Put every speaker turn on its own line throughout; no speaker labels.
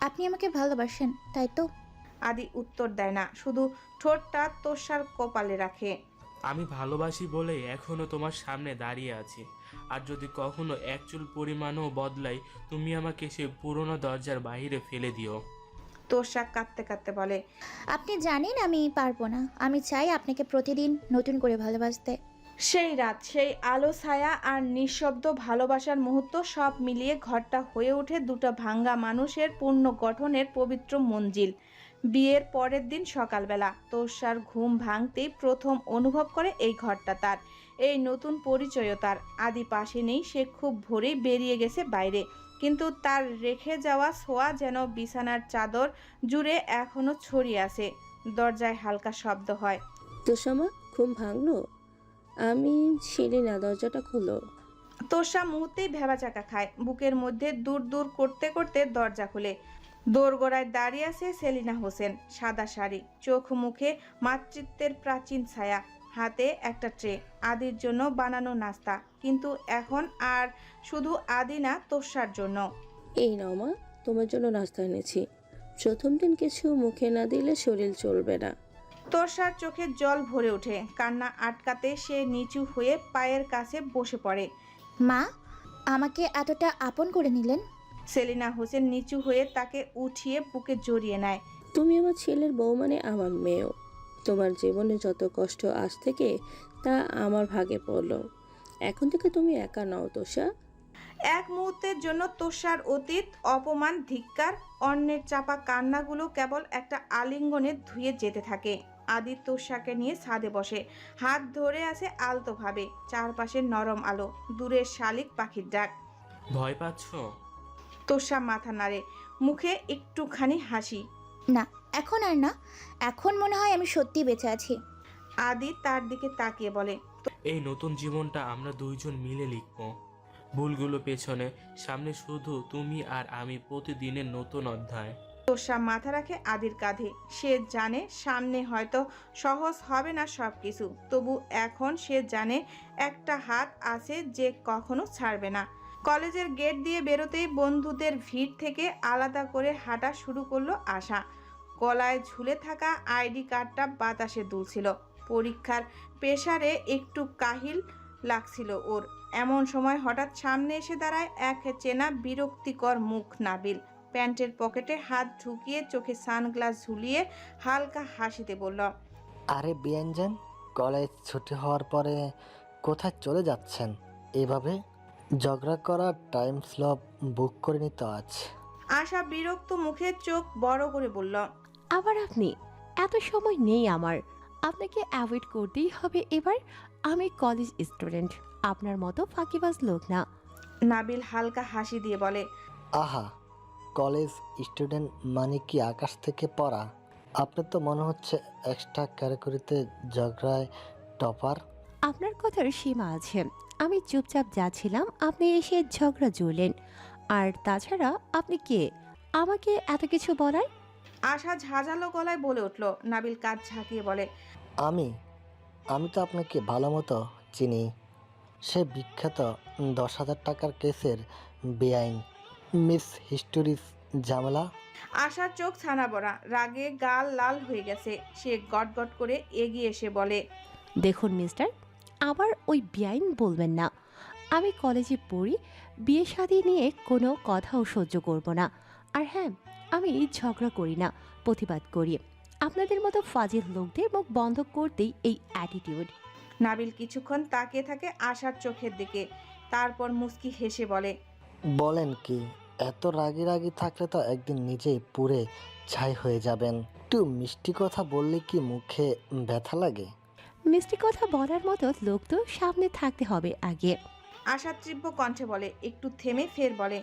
আপনি আমাকে ভালোবাসেন তাই তো?
আদি উত্তর দেয় না শুধু ঠোঁটটা তোষার কপালে রাখে।
আমি ভালোবাসি বলে এখনও তোমার সামনে দাঁড়িয়ে আছি। আর যদি কখনো এক চুল পরিমাণও বদলাই তুমি আমাকে সে পুরনো দরজার বাইরে ফেলে দিও।
তোষা কাঁদতে কাঁদতে বলে
আপনি জানেন আমি পারব না। আমি চাই আপনাকে প্রতিদিন নতুন করে ভালোবাসতে।
সেই রাত, সেই আলো, ছায়া আর নিঃশব্দ ভালোবাসার মুহূর্ত সব মিলিয়ে ঘরটা হয়ে ওঠে দুটো ভাঙ্গা মানুষের পূর্ণ গঠনের পবিত্র মঞ্জিল। বিয়ের পরের দিন সকালবেলা তোষার ঘুম ভাঙতেই প্রথম অনুভব করে এই ঘরটা তার। এই নতুন পরিচয় তার। আদি পাশে নেই, সে খুব ভোরেই বেরিয়ে গেছে বাইরে। কিন্তু তার রেখে যাওয়া ছোঁয়া যেন বিছানার চাদর জুড়ে এখনও ছড়িয়ে আছে। দরজায় হালকা শব্দ হয়
তোষামা ঘুম ভাঙলো? আমি ছিলি না দরজাটা খোলো।
তোষা মুহূর্তেই ভেবাচাকা খায়। বুকের মধ্যে দূর দূর করতে করতে দরজা খুলে। দোরগোড়ায় দাঁড়িয়ে আছে সেলিনা হোসেন সাদা শাড়ি চোখ মুখে মাতৃত্বের প্রাচীন ছায়া হাতে একটা ট্রে আদির জন্য বানানো নাস্তা। কিন্তু এখন আর শুধু আদি না তোষার জন্য।
এই নাও মা তোমার জন্য নাস্তা এনেছি। প্রথম দিন কিছু মুখে না দিলে শরীর চলবে না।
তোষার চোখে জল ভরে ওঠে। কান্না আটকাতে সে নিচু হয়ে পায়ের কাছে বসে পড়ে।
মা আমাকে এতটা আপন করে নিলেন?
সেলিনা হোসেন নিচু হয়ে তাকে উঠিয়ে বুকে জড়িয়ে নেয়।
তুমি আমার ছেলের বউ মানে আমার মেয়েও। তোমার জীবনে যত কষ্ট আজ থেকে তা আমার ভাগে পড়ল। এখন থেকে তুমি একা নও তোষা।
এক মুহূর্তের জন্য তোষার অতীত অপমান ধিক্কার অন্যের চাপা কান্নাগুলো কেবল একটা আলিঙ্গনে ধুয়ে যেতে থাকে। আদি তোষাকে নিয়ে ছাদে বসে। হাত ধরে আছে আলতোভাবে চারপাশে নরম আলো দূরের শালিক পাখির ডাক।
ভয় পাচ্ছ?
তোষা মাথা নাড়ে মুখে একটুখানি হাসি।
না এখন আর না এখন মনে হয় আমি সত্যি বেঁচে আছি।
আদি তার দিকে তাকিয়ে বলে
এই নতুন জীবনটা আমরা দুইজন মিলে লিখব। ভুলগুলো পেছনে সামনে শুধু তুমি আর আমি প্রতিদিনের নতুন অধ্যায়।
তোষা মাথা রাখে আদির কাঁধে। সে জানে সামনে হয়তো সহজ হবে না সব কিছু তবু এখন সে জানে একটা হাত আছে যে কখনো ছাড়বে না। কলেজের গেট দিয়ে বেরোতেই বন্ধুদের ভিড় থেকে আলাদা করে হাঁটা শুরু করল আশা। গলায় ঝুলে থাকা আইডি কার্ডটা বাতাসে দুলছিল। পরীক্ষার প্রেসারে একটু কাহিল লাগছিল ওর। এমন সময় হঠাৎ সামনে এসে দাঁড়ায় এক চেনা বিরক্তিকর মুখ নাবিল। প্যান্টের পকেটে হাত ঢুকিয়ে চোখে সানগ্লাস ঝুলিয়ে হালকা হাসিতে বলল
আরে বিয়াঞ্জন কলেজ ছুটি হওয়ার পরে কোথায় চলে যাচ্ছেন? এভাবে ঝগড়া করার টাইম স্লপ বুক করে নিতে আজ
আশা বিরক্ত মুখে চোখ বড় করে বলল
আবার আপনি? এত সময় নেই আমার। আপনাকে অ্যাভয়েড করতেই হবে এবার। আমি কলেজ স্টুডেন্ট আপনার মতো ফাঁকিবাজ লোক না।
নাবিল হালকা হাসি দিয়ে বলে
আহা কলেজ স্টুডেন্ট মানে কি আকাশ থেকে পড়া? আপনার তো মনে হচ্ছে এক্সট্রা ক্যারিকুরিতে ঝগড়ায় টপার
আপনার কথার সীমা আছে। আমি চুপচাপ যাচ্ছিলাম আপনি এসে ঝগড়া জুড়লেন। আর তাছাড়া আপনি কে? আমাকে এত কিছু বলার?
আশা ঝাঁঝালো গলায় বলে উঠল নাবিল কাজ ঝাঁকিয়ে বলে
আমি? আমি তো আপনাকে ভালো মতো চিনি। সে বিখ্যাত দশ হাজার টাকার কেসের বেআইন। মিস হিস্টোরিস ঝামেলা।
আশার চোখ ছানা বড়া রাগে গাল লাল হয়ে গেছে। সে গটগট করে এগিয়ে এসে বলে
দেখুন মিস্টার আবার ওই বেআইন বলবেন না। আমি কলেজে পড়ি বিয়ে শাদি নিয়ে কোনো কথাও সহ্য করব না। আর হ্যাঁ আমি ঝগড়া করি না প্রতিবাদ করি। আপনাদের মতো ফাজিল লোকদের মুখ বন্ধ করতেই এই অ্যাটিটিউড
নাবিল কিছুক্ষণ তাকিয়ে থাকে আশার চোখের দিকে। তারপর মুস্কি হেসে বলে
বলেন কি? এত রাগি রাগি থাকলে তো একদিন নিজেই পুড়ে ছাই হয়ে যাবেন। একটু মিষ্টি কথা বললে কি মুখে ব্যথা লাগে?
মিষ্টি কথা বলার মতো লোক তো সামনে থাকতে হবে আগে।
আশা তীব্র কণ্ঠে বলে একটু থেমে ফের বলে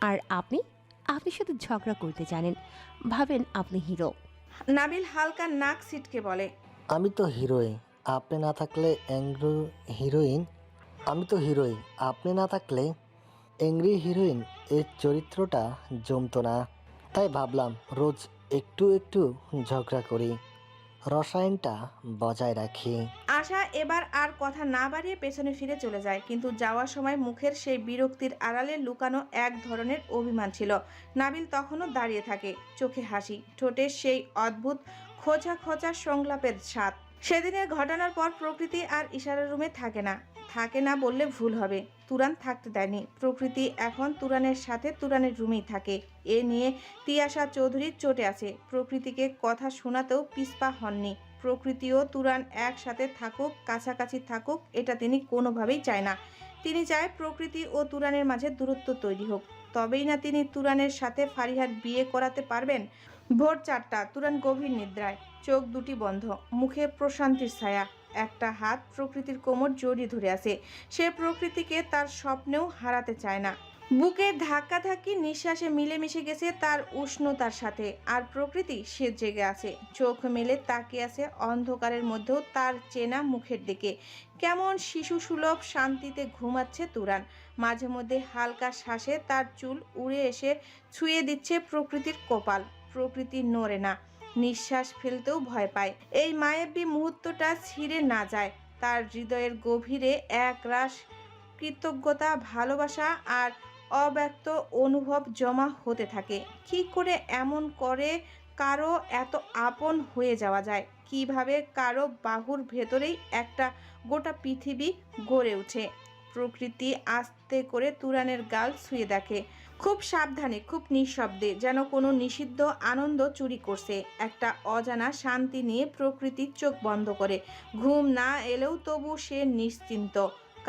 আর আপনি? আপনি শুধু ঝগড়া করতে জানেন। ভাবেন আপনি হিরো।
নাবিল হালকা নাক সিটকে বলে
আমি তো হিরোই আপনি না থাকলে অ্যাংরি হিরোইন? আমি তো হিরোই আপনি না থাকলে অ্যাংরি হিরোইন এর চরিত্রটা জমতো না। তাই ভাবলাম রোজ একটু একটু ঝগড়া করি। রসায়নটা বজায় রাখি।
আশা এবার আর কথা না বাড়িয়ে পেছনে ফিরে চলে যায়, কিন্তু যাওয়ার সময় মুখের সেই বিরক্তির আড়ালে লুকানো এক ধরনের অভিমান ছিল। নাবিল তখনও দাঁড়িয়ে থাকে, চোখে হাসি, ঠোঁটে সেই অদ্ভুত খোঁচা খোঁচা সংলাপের স্বাদ। সেদিনের ঘটনার পর প্রকৃতি আর ইশারা রুমে থাকে না। থাকে না বললে ভুল হবে। তুরান থাকতে দেয়নি। প্রকৃতি এখন তুরানের সাথে তুরানের রুমেই থাকে। এ নিয়ে তিয়াশা চৌধুরী চটে আছে। প্রকৃতিকে কথা শোনাতেও পিসপা হননি। প্রকৃতিও তুরান একসাথে থাকুক, কাছাকাছি থাকুক, এটা তিনি কোনোভাবেই চায় না। তিনি চায় প্রকৃতি ও তুরানের মাঝে দূরত্ব তৈরি হোক। তবেই না তিনি তুরানের সাথে ফারিহার বিয়ে করাতে পারবেন? ভোর চারটা, তুরান গভীর নিদ্রায়। চোখ দুটি বন্ধ। মুখে প্রশান্তির ছায়া। একটা হাত প্রকৃতির কোমর জড়িয়ে ধরে আছে। সে প্রকৃতিকে তার স্বপ্নেও হারাতে চায় না। বুকে ধাক্কাধাক্কি নিঃশ্বাসে মিলেমিশে গেছে তার উষ্ণতার সাথে। আর প্রকৃতি সে জেগে আছে। চোখ মেলে তাকিয়ে আছে অন্ধকারের মধ্যেও তার চেনা মুখের দিকে। কেমন শিশু সুলভ শান্তিতে ঘুমাচ্ছে তুরান। মাঝে মধ্যে হালকা শ্বাসে তার চুল উড়ে এসে ছুঁয়ে দিচ্ছে প্রকৃতির কপাল। প্রকৃতি নড়ে না। নিঃশ্বাস ফেলতেও ভয় পায়। এই মায়াবী মুহূর্তটা ছিঁড়ে না যায়। তার হৃদয়ের গভীরে এক রাস কৃতজ্ঞতা, ভালোবাসা আর অব্যক্ত অনুভব জমা হতে থাকে। কি করে এমন করে কারও এত আপন হয়ে যাওয়া যায়? কীভাবে কারও বাহুর ভেতরেই একটা গোটা পৃথিবী গড়ে ওঠে? প্রকৃতি আস্তে করে তুরানের গাল ছুঁয়ে দেখে। খুব সাবধানে, খুব নিঃশব্দে যেন কোনো নিষিদ্ধ আনন্দ চুরি করছে। একটা অজানা শান্তি নিয়ে প্রকৃতির চোখ বন্ধ করে। ঘুম না এলেও তবু সে নিশ্চিন্ত,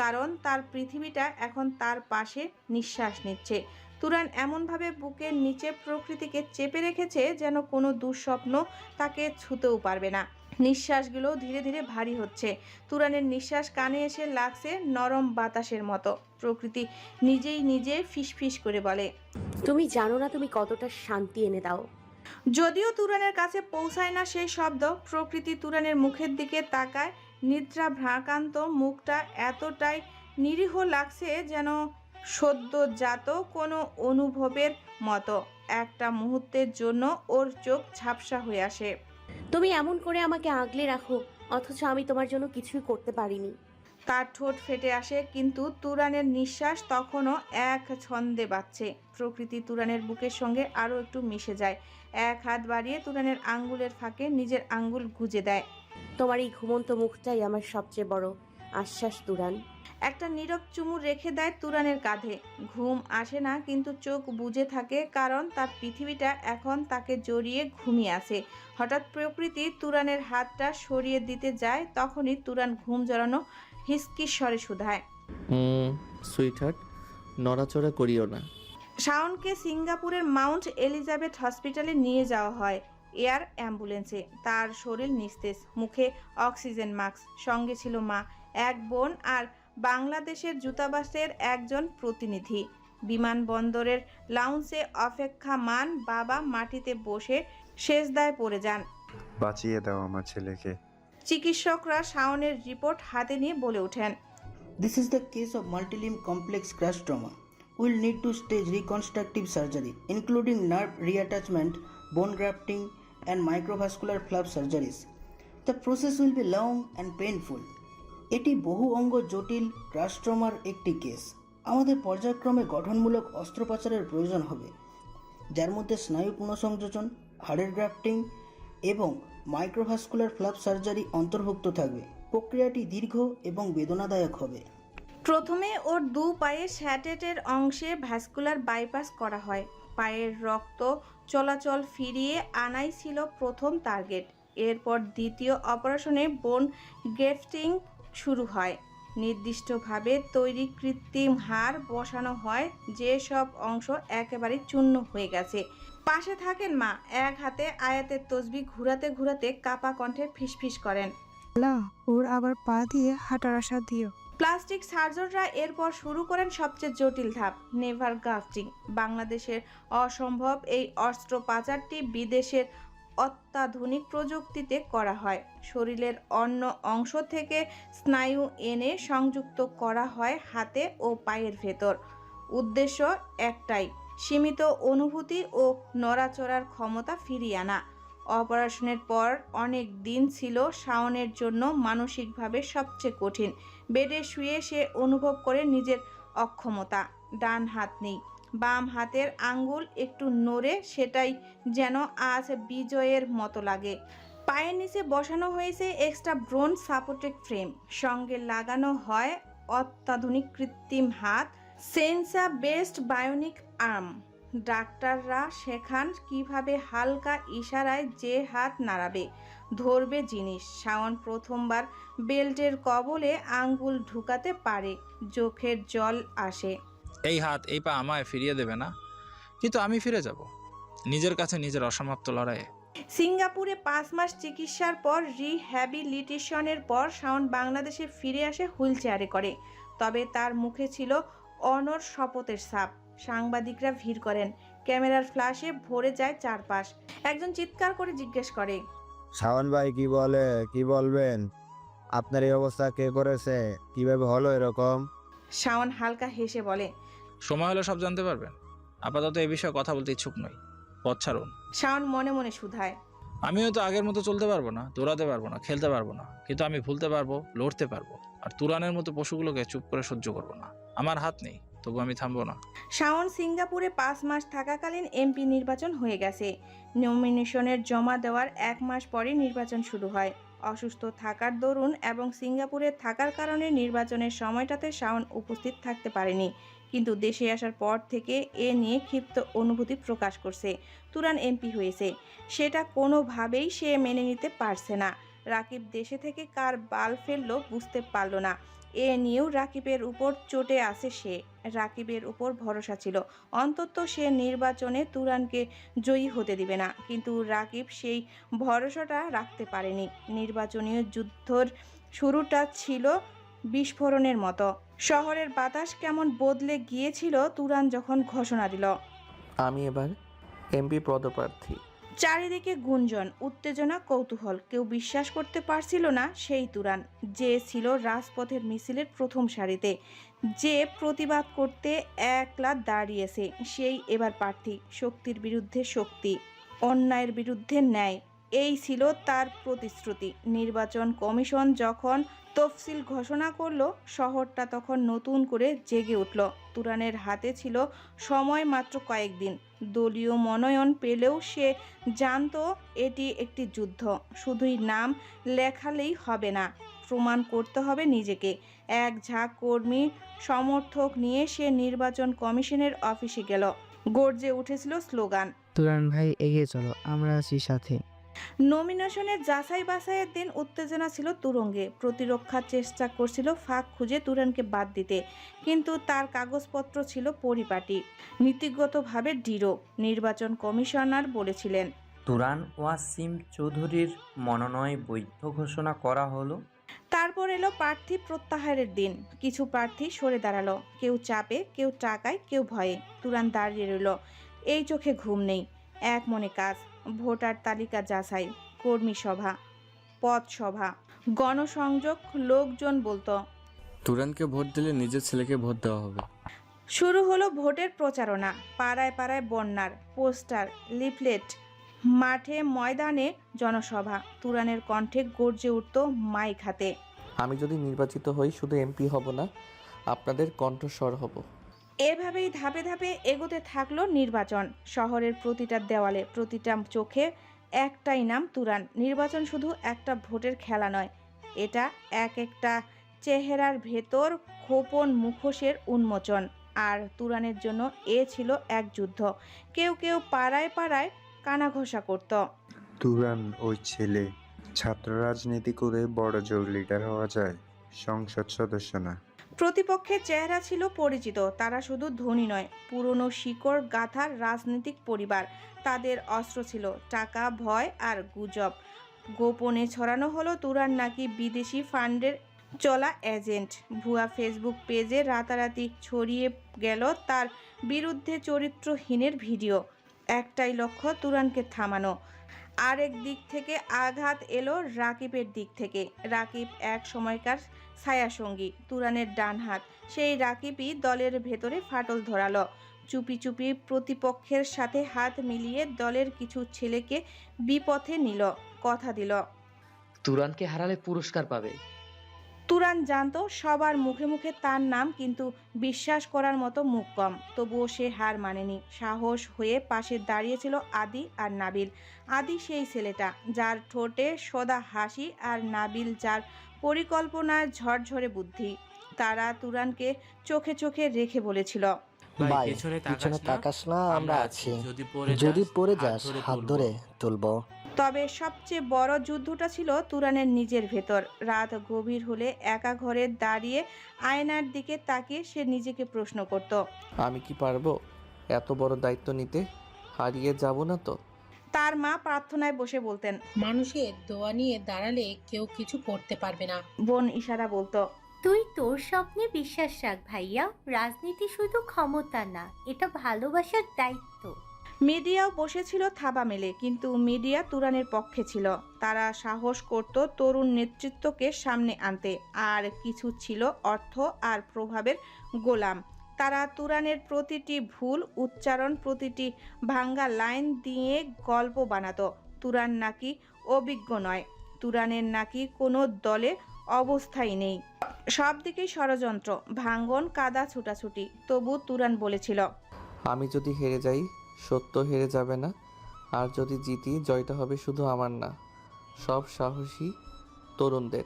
কারণ তার পৃথিবীটা এখন তার পাশে নিঃশ্বাস নিচ্ছে। তুরান এমনভাবে বুকের নিচে প্রকৃতিকে চেপে রেখেছে যেন কোনো দুঃস্বপ্ন তাকে ছুতেও পারবে না। নিঃশ্বাসগুলো ধীরে ধীরে ভারী হচ্ছে। তুরানের নিঃশ্বাস কানে এসে লাগছে নরম বাতাসের মতো। প্রকৃতি নিজেই নিজে ফিসফিস করে বলে।
তুমি জানো না তুমি কতটা শান্তি এনে দাও।
যদিও তুরানের কাছে পৌঁছায় না সেই শব্দ প্রকৃতি তুরানের মুখের দিকে তাকায় নিদ্রা ভ্রাকান্ত মুখটা এতটাই নিরীহ লাগছে যেন সদ্যজাত কোনো অনুভবের মতো। একটা মুহূর্তের জন্য ওর চোখ ঝাপসা হয়ে আসে।
তুমি এমন করে আমাকে আগলে রাখো অথচ আমি তোমার জন্য কিছুই করতে পারিনি।
তার ঠোঁট ফেটে আসে কিন্তু তুরানের নিঃশ্বাস তখনও এক ছন্দে বাজছে প্রকৃতি তুরানের বুকের সঙ্গে আরও একটু মিশে যায়। এক হাত বাড়িয়ে তুরানের আঙ্গুলের ফাঁকে নিজের আঙ্গুল গুজে দেয়।
তোমার এই ঘুমন্ত মুখটাই আমার সবচেয়ে বড় আশ্বাস দুরান
একটা নীরব চুমু রেখে দেয় তুরানের কাঁধে। ঘুম আসে না কিন্তু চোখ বুজে থাকে কারণ তার পৃথিবীটা এখন তাকে জড়িয়ে ঘুমিয়ে আছে। হঠাৎ প্রকৃতি তুরানের হাতটা সরিয়ে দিতে যায় তখনই তুরান ঘুম জড়ানো হিসকির স্বরে শুধায়
সুইটহার্ট নড়াচড়া করিও না।
শাওনকে সিঙ্গাপুরের মাউন্ট এলিজাবেথ হসপিটালে নিয়ে যাওয়া হয় এয়ার অ্যাম্বুলেন্সে। তার শরীর নিস্তেজ মুখে অক্সিজেন মাস্ক সঙ্গে ছিল মা এক বোন আর বাংলাদেশের দূতাবাসের একজন প্রতিনিধি। বিমানবন্দরের লাউঞ্জে অপেক্ষা মান বাবা মাটিতে বসে শেষদায় পড়ে যান।
বাঁচিয়ে দাও আমার ছেলেকে।
চিকিৎসকরা শাওনের রিপোর্ট হাতে নিয়ে বলে ওঠেন।
This is the case of multilimb complex crush trauma will need two stage reconstructive surgery including nerve reattachment bone grafting and microvascular flap surgeries the process will be long and painful এটি বহু অঙ্গ জটিল crush ট্রমার একটি case. আমাদের পর্যায়ক্রমে গঠনমূলক অস্ত্রোপচারের প্রয়োজন হবে, যার মধ্যে স্নায়ু পুনঃসংযোজন, হাড়ের গ্রাফটিং এবং মাইক্রোভাস্কুলার ফ্লাপ সার্জারি অন্তর্ভুক্ত থাকবে। প্রক্রিয়াটি দীর্ঘ এবং বেদনাদায়ক হবে।
প্রথমে ওর দু পায়ে স্যাটেটের অংশে ভ্যাসকুলার বাইপাস করা হয়। পায়ের রক্ত চলাচল ফিরিয়ে আনাই ছিল প্রথম টার্গেট। এরপর দ্বিতীয় অপারেশনে বোন গ্রেফটিং শুরু হয়। নির্দিষ্টভাবে তৈরি কৃত্রিম হাড় বসানো হয় যেসব অংশ একেবারে চূর্ণ হয়ে গেছে। পাশে থাকেন মা এক হাতে আয়াতের তসবি ঘুরাতে ঘুরাতে কাপা কণ্ঠে ফিসফিস করেন।
আল্লাহ ওর আবার পা দিয়ে হাঁটার আশা দিও।
প্লাস্টিক সার্জনরা এরপর শুরু করেন সবচেয়ে জটিল ধাপ নেভার গ্রাফটিং। বাংলাদেশের অসম্ভব এই অস্ত্রোপচারটি বিদেশের অত্যাধুনিক প্রযুক্তিতে করা হয়। শরীরের অন্য অংশ থেকে স্নায়ু এনে সংযুক্ত করা হয় হাতে ও পায়ের ভেতর। উদ্দেশ্য একটাই, সীমিত অনুভূতি ও নড়াচড়ার ক্ষমতা ফিরিয়ে আনা। অপারেশনের পর অনেক দিন ছিল শাওনের জন্য মানসিকভাবে সবচেয়ে কঠিন। বেডে শুয়ে সে অনুভব করে নিজের অক্ষমতা। ডান হাত নেই। বাম হাতের আঙ্গুল একটু নড়ে সেটাই যেন আজ বিজয়ের মতো লাগে। পায়ের নিচে বসানো হয়েছে এক্সট্রা ব্রোন সাপোর্টেড ফ্রেম সঙ্গে লাগানো হয় অত্যাধুনিক কৃত্রিম হাত। সেন্সা বেস্ট বায়োনিক আর্ম ডাক্তাররা শেখান কীভাবে হালকা ইশারায় যে হাত নাড়াবে। ধরবে জিনিস। শাওন প্রথমবার বেল্টের কবলে আঙ্গুল ঢুকাতে পারে। চোখের জল আসে।
এই হাত এই পা আমায় ফিরিয়ে দেবে না? কিন্তু আমি ফিরে যাব। নিজের কাছে নিজের অসমাপ্ত লড়াইয়ে।
সিঙ্গাপুরে পাঁচ মাস চিকিৎসার পর রিহ্যাবিলিটেশনের পর শাওন বাংলাদেশে ফিরে আসে হুইল চেয়ারে করে। তবে তার মুখে ছিল অনর শপথের ছাপ। সাংবাদিকরা ভিড় করেন। ক্যামেরার ফ্ল্যাশে ভরে যায় চারপাশ। একজন চিৎকার করে জিজ্ঞেস করে
শাওন ভাই কি বলে কি বলবেন? আপনার এই অবস্থা কে করেছে? কীভাবে হলো এরকম?
শাওন হালকা হেসে বলে
সময় হলে সব জানতে পারবেন। আপাতত এই বিষয়ে কথা বলতে ইচ্ছুক নই। পথ ছাড়ুন।
শাওন মনে মনে শুধায়।
আমিও তো আগের মতো চলতে পারব না দৌড়াতে পারব না খেলতে পারব না। কিন্তু আমি ভুলতে পারব লড়তে পারব। আর তুরানের মতো পশুগুলোকে চুপ করে সহ্য করব না। আমার হাত নেই তবু আমি থামবো না।
শাওন সিঙ্গাপুরে পাঁচ মাস থাকাকালীন এমপি নির্বাচন হয়ে গেছে। নমিনেশনের জমা দেওয়ার এক মাস পরে নির্বাচন শুরু হয়। অসুস্থ থাকার দরুন এবং সিঙ্গাপুরে থাকার কারণে নির্বাচনের সময়টাতে শাওন উপস্থিত থাকতে পারেনি। কিন্তু দেশে আসার পর থেকে এ নিয়ে ক্ষিপ্ত অনুভূতি প্রকাশ করছে। তুরান এমপি হয়েছে। সেটা কোনোভাবেই সে মেনে নিতে পারছে না। রাকিব দেশে থেকে কার বাল ফেলল বুঝতে পারল না। এ নিয়েও রাকিবের উপর চটে আছে সে। রাকিবের উপর ভরসা ছিল। অন্তত সে নির্বাচনে তুরানকে জয়ী হতে দিবে না। কিন্তু রাকিব সেই ভরসাটা রাখতে পারেনি। নির্বাচনীয় যুদ্ধর শুরুটা ছিল বিস্ফোরণের মতো। শহরের বাতাস কেমন বদলে গিয়েছিল, তুরান যখন ঘোষণা দিল।
আমি এবার এমপি পদপ্রার্থী।
চারিদিকে গুঞ্জন, উত্তেজনা, কৌতূহল। কেউ বিশ্বাস করতে পারছিল না সেই তুরান। যে ছিল রাজপথের মিছিলের প্রথম সারিতে। যে প্রতিবাদ করতে একলা দাঁড়িয়েছে, সেই এবার প্রার্থী। শক্তির বিরুদ্ধে শক্তি, অন্যায়ের বিরুদ্ধে ন্যায়। এই ছিল তার প্রতিশ্রুতি। নির্বাচন কমিশন যখন তফসিল ঘোষণা করল, শহরটা তখন নতুন করে জেগে উঠল। তুরানের হাতে ছিল সময় মাত্র কয়েকদিন। দলীয় মনোনয়ন পেলেও সে জানত এটি একটি যুদ্ধ। শুধুই নাম লেখালেই হবে না, প্রমাণ করতে হবে নিজেকে। এক ঝাঁক কর্মী সমর্থক নিয়ে সে নির্বাচন কমিশনের অফিসে গেল। গর্জে উঠেছিল স্লোগান।
তুরান ভাই, এগিয়ে চলো, আমরা আছি সাথে।
নমিনেশনের যাচাই বাছাইয়ের দিন উত্তেজনা ছিল তুরঙ্গে। প্রতিরক্ষার চেষ্টা করছিল ফাঁক খুঁজে তুরানকে বাদ দিতে কিন্তু তার কাগজপত্র ছিল পরিপাটি। নীতিগতভাবে দৃঢ় নির্বাচন কমিশনার বলেছিলেন।
তুরান ওয়াসিম চৌধুরীর মনোনয় বৈধ ঘোষণা করা হলো।
তারপর এলো প্রার্থী প্রত্যাহারের দিন। কিছু প্রার্থী সরে দাঁড়াল। কেউ চাপে কেউ টাকায় কেউ ভয়ে। তুরান দাঁড়িয়ে রইল। এই চোখে ঘুম নেই। এক মনে কাজ। ভোটার তালিকা যাচাই কর্মী সভা পথসভা গণসংযোগ লোকজন বলতো।
তুরানকে ভোট দিলে নিজের ছেলেকে ভোট দেওয়া হবে।
শুরু হলো ভোটের প্রচারণা পাড়ায় পাড়ায় বন্যার পোস্টার লিফলেট মাঠে ময়দানে জনসভা তুরানের কণ্ঠে গর্জে উঠত মাইক হাতে।
আমি যদি নির্বাচিত হই শুধু এমপি হব না আপনাদের কণ্ঠস্বর হব।
এভাবেই ধাপে ধাপে এগোতে থাকল নির্বাচন। শহরের প্রতিটা দেওয়ালে প্রতিটা চোখে একটাই নাম তুরান। নির্বাচন শুধু একটা ভোটের খেলা নয়, এটা এক একটা চেহারার ভেতর খোপন মুখোশের উন্মোচন। আর তুরানের জন্য এ ছিল এক যুদ্ধ। কেউ কেউ পাড়ায় পাড়ায় কানাঘষা করত।
তুরান ওই ছেলে, ছাত্র রাজনীতি করে বড় জোর লিডার হওয়া যায়, সংসদ সদস্য না।
প্রতিপক্ষের চেহারা ছিল পরিচিত, তারা শুধু ধনী নয়, পুরনো শিকড় গাথার রাজনৈতিক পরিবার, তাদের অস্ত্র ছিল, টাকা, ভয় আর গুজব। গোপনে ছড়ানো হলো তুরান নাকি বিদেশি ফান্ডের চলা এজেন্ট। ভুয়া ফেসবুক পেজে রাতারাতি ছড়িয়ে গেল তার বিরুদ্ধে চরিত্রহীনের ভিডিও। একটাই লক্ষ্য, তুরানকে থামানো। আরেক দিক থেকে আঘাত এলো রাকিবের দিক থেকে। রাকিব এক সময়কার ছায়াসঙ্গী তুরানের ডান হাত। সেই রাকিবই দলের ভেতরে ফাটল ধরালো। চুপি চুপি প্রতিপক্ষের সাথে হাত মিলিয়ে দলের কিছু ছেলেকে বিপথে নিল কথা দিল।
তুরানকে হারালে পুরস্কার পাবে।
তুরান জানতো সবার মুখে মুখে তার নাম কিন্তু বিশ্বাস করার মতো মুখ কম। তবুও সে হার মানেনি। সাহস হয়ে পাশে দাঁড়িয়েছিল আদি আর নাবিল। আদি সেই ছেলেটা যার ঠোঁটে সদা হাসি আর নাবিল যার পরিকল্পনায় ঝরঝরে বুদ্ধি। তারা তুরানকে চোখে চোখে রেখে বলেছিল
ভাই
পেছনে তাকাস না,
তাকাস না আমরা আছি।
যদি পড়ে যাস, হাত ধরে
হাত ধরে তুলবো।
তবে সবচেয়ে বড় যুদ্ধটা ছিল তুরানের নিজের ভেতর। রাত গভীর হলে একা ঘরে দাঁড়িয়ে আয়নার দিকে তাকিয়ে সে নিজেকে প্রশ্ন করত
আমি কি পারব এত বড় দায়িত্ব নিতে? হারিয়ে যাব না তো?
তার মা প্রার্থনায় বসে বলতেন
মানুষের দোয়া নিয়ে দাঁড়ালে কেউ কিছু করতে পারবে না।
বোন ইশারা বলতো
তুই তোর স্বপ্নে বিশ্বাস রাখ ভাইয়া রাজনীতি শুধু ক্ষমতা না এটা ভালোবাসার দায়িত্ব।
মিডিয়াও বসেছিল থাবা মেলে কিন্তু মিডিয়া তুরানের পক্ষে ছিল। তারা সাহস করত তরুণ নেতৃত্বকে সামনে আনতে আর কিছু ছিল অর্থ আর প্রভাবের গোলাম। তারা তুরানের প্রতিটি ভুল, উচ্চারণ প্রতিটি ভাঙ্গা লাইন দিয়ে গল্প বানাতো। তুরান নাকি অভিজ্ঞ নয়। তুরানের নাকি কোনো দলে অবস্থাই নেই। সব দিকেই ষড়যন্ত্র, ভাঙ্গন, কাদা, ছুটাছুটি। তবু তুরান বলেছিল,
আমি যদি হেরে যাই, সত্য হেরে যাবে না। আর যদি জিতি, জয়টা হবে শুধু আমার না। সব সাহসী তরুণদের।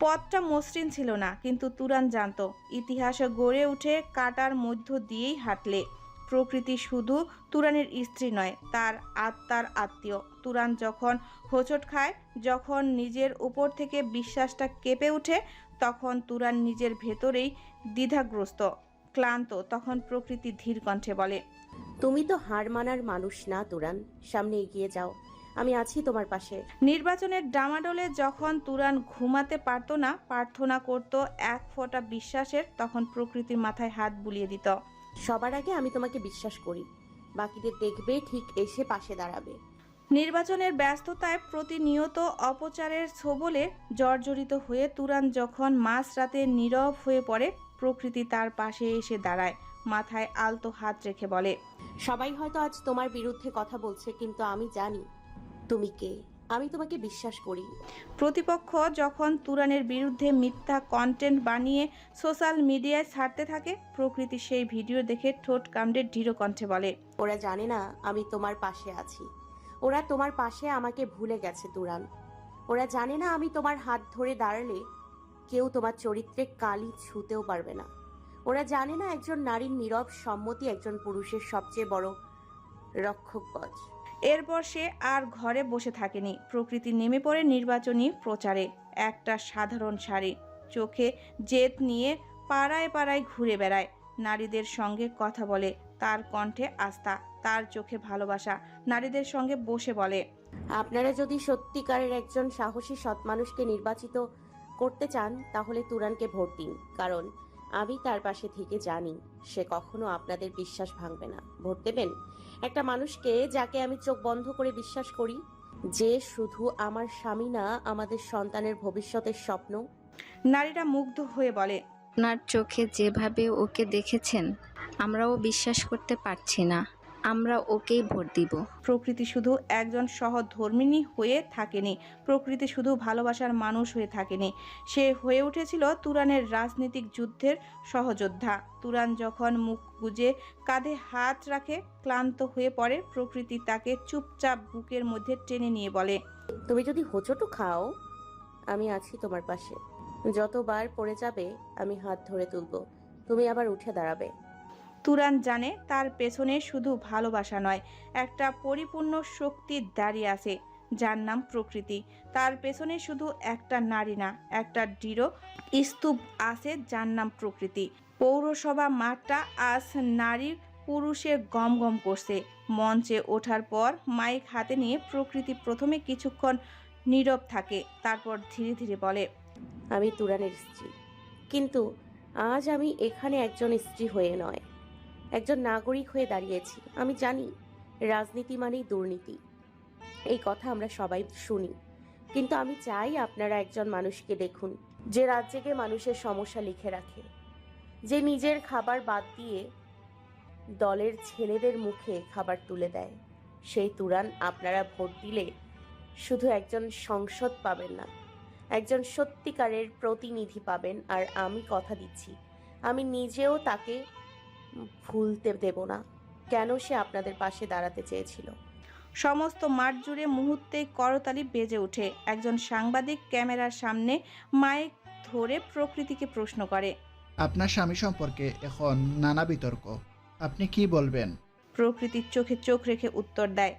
পথটা মসৃণ ছিল না, কিন্তু তুরান জানতো, ইতিহাসে গড়ে উঠে কাটার মধ্য দিয়েই হাঁটলে। প্রকৃতি শুধু তুরানের স্ত্রী নয়, তার আত্মার আত্মীয়। তুরান যখন হোঁচট খায়, যখন নিজের উপর থেকে বিশ্বাসটা কেঁপে ওঠে, তখন তুরান নিজের ভেতরেই দ্বিধাগ্রস্ত, ক্লান্ত, তখন প্রকৃতি ধীর কণ্ঠে বলে,
তুমি তো হার মানার মানুষ না, তুরান। সামনে এগিয়ে যাও। আমি আছি তোমার পাশে।
নির্বাচনের ডামাডোলে যখন তুরান ঘুমাতে পারতো না প্রার্থনা করত এক ফোঁটা বিশ্বাসের তখন প্রকৃতির মাথায় হাত বুলিয়ে দিত।
সবার আগে আমি তোমাকে বিশ্বাস করি। বাকিদের দেখবে ঠিক এসে পাশে দাঁড়াবে।
নির্বাচনের ব্যস্ততায় প্রতিনিয়ত অপচারের ছোবলে জর্জরিত হয়ে তুরান যখন মাঝরাতে নীরব হয়ে পড়ে প্রকৃতি তার পাশে এসে দাঁড়ায় মাথায় আলতো হাত রেখে বলে
সবাই হয়তো আজ তোমার বিরুদ্ধে কথা বলছে কিন্তু আমি জানি তুমি কে? আমি তোমাকে বিশ্বাস করি।
প্রতিপক্ষ যখন তুরানের বিরুদ্ধে মিথ্যা কন্টেন্ট বানিয়ে সোশ্যাল মিডিয়ায় ছাড়তে থাকে প্রকৃতি সেই ভিডিও দেখে ঠোঁট কামড়ে দৃঢ় কণ্ঠে বলে
ওরা জানে না আমি তোমার পাশে আছি। ওরা তোমার পাশে আমাকে ভুলে গেছে তুরান। ওরা জানে না আমি তোমার হাত ধরে দাঁড়ালে কেউ তোমার চরিত্রে কালি ছুতেও পারবে না। ওরা জানে না একজন নারীর নীরব সম্মতি একজন পুরুষের সবচেয়ে বড় রক্ষক বজ
এরপর সে আর ঘরে বসে থাকেনি। প্রকৃতি নেমে পড়ে নির্বাচনী প্রচারে। একটা সাধারণ শাড়ি। চোখে জেদ নিয়ে পাড়ায় পাড়ায় ঘুরে বেড়ায়। নারীদের সঙ্গে কথা বলে, তার কণ্ঠে আস্থা, তার চোখে ভালোবাসা। নারীদের সঙ্গে বসে বলে।
আপনারা যদি সত্যিকারের একজন সাহসী সৎ মানুষকে নির্বাচিত করতে চান, তাহলে তুরানকে ভোট দিন। কারণ আমি তার পাশে থেকে জানি, সে কখনো আপনাদের বিশ্বাস ভাঙবে না। ভোট দেবেন? একটা মানুষকে যাকে আমি চোখ বন্ধ করে বিশ্বাস করি যে শুধু আমার স্বামী না আমাদের সন্তানের ভবিষ্যতের স্বপ্ন।
নারীরা মুগ্ধ হয়ে বলে
আপনার চোখে যেভাবে ওকে দেখেছেন আমরাও বিশ্বাস করতে পারছি না। আমরা ওকেই ভোট দিব।
প্রকৃতি শুধু একজন সহধর্মিনী হয়ে থাকেনি। প্রকৃতি শুধু ভালোবাসার মানুষ হয়ে থাকেনি। সে হয়ে উঠেছিল তুরানের রাজনৈতিক যুদ্ধের সহযোদ্ধা। তুরান যখন মুখ গুজে কাঁধে হাত রাখে ক্লান্ত হয়ে পড়ে প্রকৃতি তাকে চুপচাপ বুকের মধ্যে টেনে নিয়ে বলে
তুমি যদি হোঁচটও খাও আমি আছি তোমার পাশে। যতবার পড়ে যাবে আমি হাত ধরে তুলবো। তুমি আবার উঠে দাঁড়াবে।
তুরান জানে তার পেছনে শুধু ভালোবাসা নয়, একটা পরিপূর্ণ শক্তি দাঁড়িয়ে আছে, যার নাম প্রকৃতি। তার পেছনে শুধু একটা নারী না, একটা দৃঢ় স্তূপ আছে যার নাম প্রকৃতি। পৌরসভা মাঠটা আজ নারী পুরুষে গম গম করছে। মঞ্চে ওঠার পর মাইক হাতে নিয়ে প্রকৃতি প্রথমে কিছুক্ষণ নীরব থাকে, তারপর ধীরে ধীরে বলে,
আমি তুরানের স্ত্রী। কিন্তু আজ আমি এখানে একজন স্ত্রী হয়ে নয়। একজন নাগরিক হয়ে দাঁড়িয়েছি। আমি জানি, রাজনীতি মানেই দুর্নীতি। এই কথা আমরা সবাই শুনি। কিন্তু আমি চাই আপনারা একজন মানুষকে দেখুন, যে রাজ্যকে মানুষের সমস্যা লিখে রাখে। যে নিজের খাবার বাদ দিয়ে দলের ছেলেদের মুখে খাবার তুলে দেয়। সেই তুরান আপনারা ভোট দিলে শুধু একজন সংসদ পাবেন না, একজন সত্যিকারের প্রতিনিধি পাবেন। আর আমি কথা দিচ্ছি, আমি নিজেও তাকে ভুলতে দেব না। কেন সে আপনাদের পাশে দাঁড়াতে চেয়েছিল?
সমস্ত মাঠ জুড়ে মুহূর্তে করতালি বেজে ওঠে। একজন সাংবাদিক ক্যামেরার সামনে মাইক ধরে প্রকৃতিকে প্রশ্ন করে
আপনার স্বামী সম্পর্কে এখন নানা বিতর্ক। আপনি কি বলবেন?
প্রকৃতির চোখে চোখ রেখে উত্তর দেয়